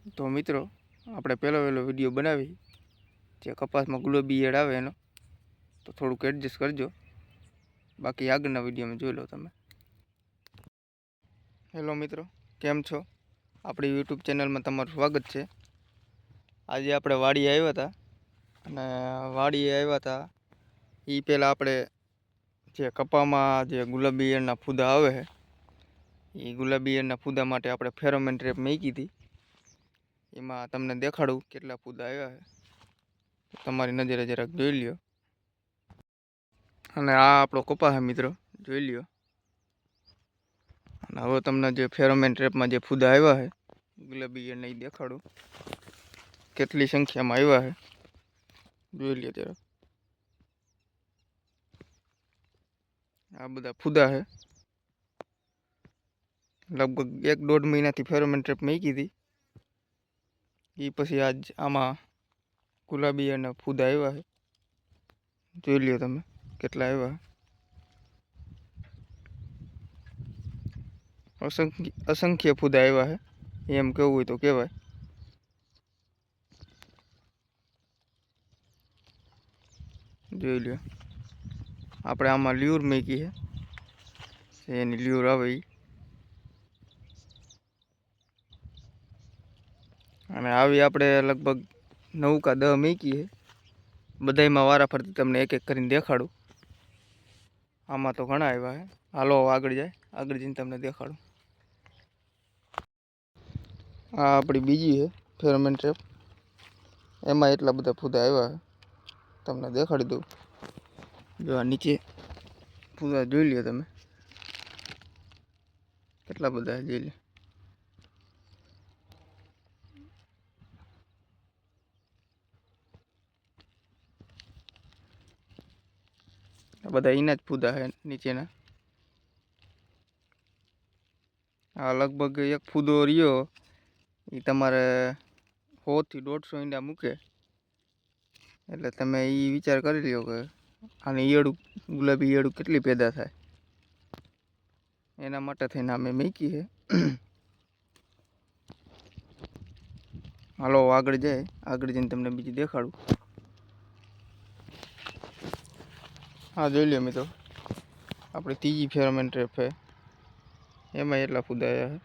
તો મિત્રો, આપણે પહેલો વહેલો વીડિયો બનાવી જે કપાસમાં ગુલાબી એડ આવે એનો, તો થોડુંક એડજસ્ટ કરજો. બાકી આગળના વિડીયોમાં જોઈ લો તમે. હેલો મિત્રો, કેમ છો? આપણી યુટ્યુબ ચેનલમાં તમારું સ્વાગત છે. આજે આપણે વાડીએ આવ્યા હતા. અને વાડીએ આવ્યા હતા એ પહેલાં આપણે જે કપામાં જે ગુલાબી એરના ફૂદા આવે છે એ ગુલાબી એરના ફૂદા માટે આપણે ફેરોમેન ટ્રેપ મૂકી હતી. એમાં તમને દેખાડું કેટલા ફૂદા આવ્યા છે. તમારી નજરે જરાક જોઈ લ્યો. અને આ આપણો કપા છે મિત્રો, જોઈ લ્યો. અને હવે તમને જે ફેરોમેન ટ્રેપમાં જે ફૂદા આવ્યા છે, ગુલાબી એને દેખાડું. કેટલી સંખ્યામાં આવ્યા છે. જોઈ લ્યો જરાક. આ બધા ફૂદા છે. લગભગ એક દોઢ મહિનાથી ફેરોમેન ટ્રેપ મૂકી હતી એ પછી આજ આમાં ગુલાબી અને ફૂદા આવ્યા છે જોઈ લ્યો તમે કેટલા આવ્યા અસંખ્ય અસંખ્ય ફૂદા આવ્યા છે એમ કેવું હોય તો કહેવાય જોઈ લ્યો. આપણે આમાં લ્યુર મૂકી છે એની લ્યુર આવે ઈ. અને આવી આપણે લગભગ નવ કા દહ મૂકી છે બધાયમાં વારા ફરતી તમને એક એક કરીને દેખાડું. આમાં તો ઘણા આવ્યા છે હાલો આગળ જાય. આગળ જઈને તમને દેખાડું. આ આપણી બીજી છે ફેરમેન ટ્રેપ. એમાં એટલા બધા ફૂદા આવ્યા છે તમને દેખાડી દઉં. જો આ નીચે ફૂદા જોઈ લ્યો તમે. કેટલા બધા જોઈ લ્યો. બધા એના જ ફૂદા છે નીચેના આ લગભગ એક ફૂદો રહ્યો એ તમારે સોથી દોઢસો ઈંડા મૂકે એટલે તમે એ વિચાર કરી લ્યો કે આની ઈયળું ગુલાબી ઈયળું કેટલી પેદા થાય એના માટે થઈને અમે મૂકી છે હાલો આગળ જાય આગળ જઈને તમને બીજી દેખાડું હા જોઈ લ્યો મિત્રો આપણે ત્રીજી ફેરોમેન ટ્રેપ છે એમાં એટલા ફૂદા આવ્યા છે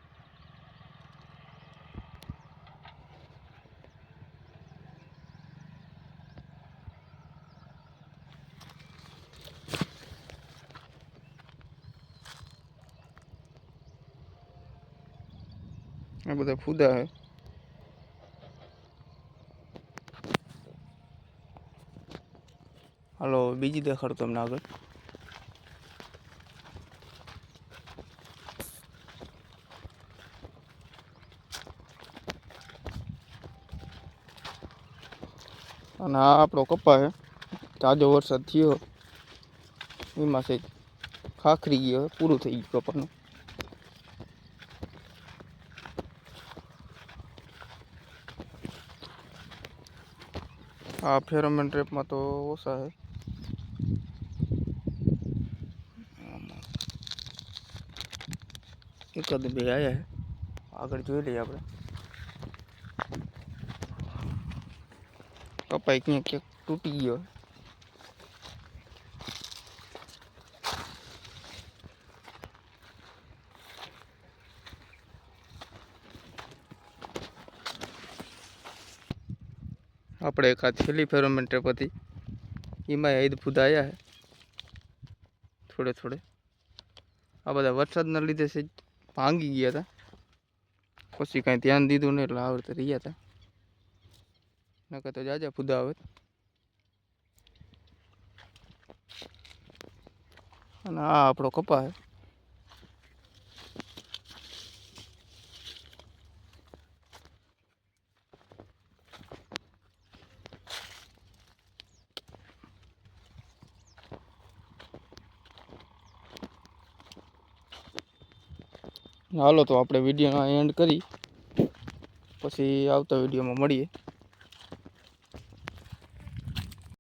આ બધા ફૂદા છે હાલો બીજી દેખાડું તમને આગળ અને આ આપણો કપા છે તાજો વરસાદ થયો એમાં છે ખાખરી ગયો પૂરું થઈ ગયું કપાનું આ ફેરોમેન ટ્રેપમાં તો ઓછા છે એકાદ બે આવ્યા છે આગળ જોઈ લઈએ આપણે કપાઈ ક્યાંક ક્યાંક તૂટી ગયો આપણે એક આ છેલ્લી ફેરોમેન ટ્રેપ હતી એમાં ઈદ ફૂદા આવ્યા છે થોડે થોડે આ બધા વરસાદના લીધે છે ભાંગી ગયા હતા પછી કાંઈ ધ્યાન દીધું નહીં એટલે આવડતે રહ્યા હતા નકર તો જાજા ફૂદા આવે અને આ આપણો કપા હાલો તો આપણે વીડિયો એન્ડ કરી. પછી આવતા વિડીયોમાં મળીએ.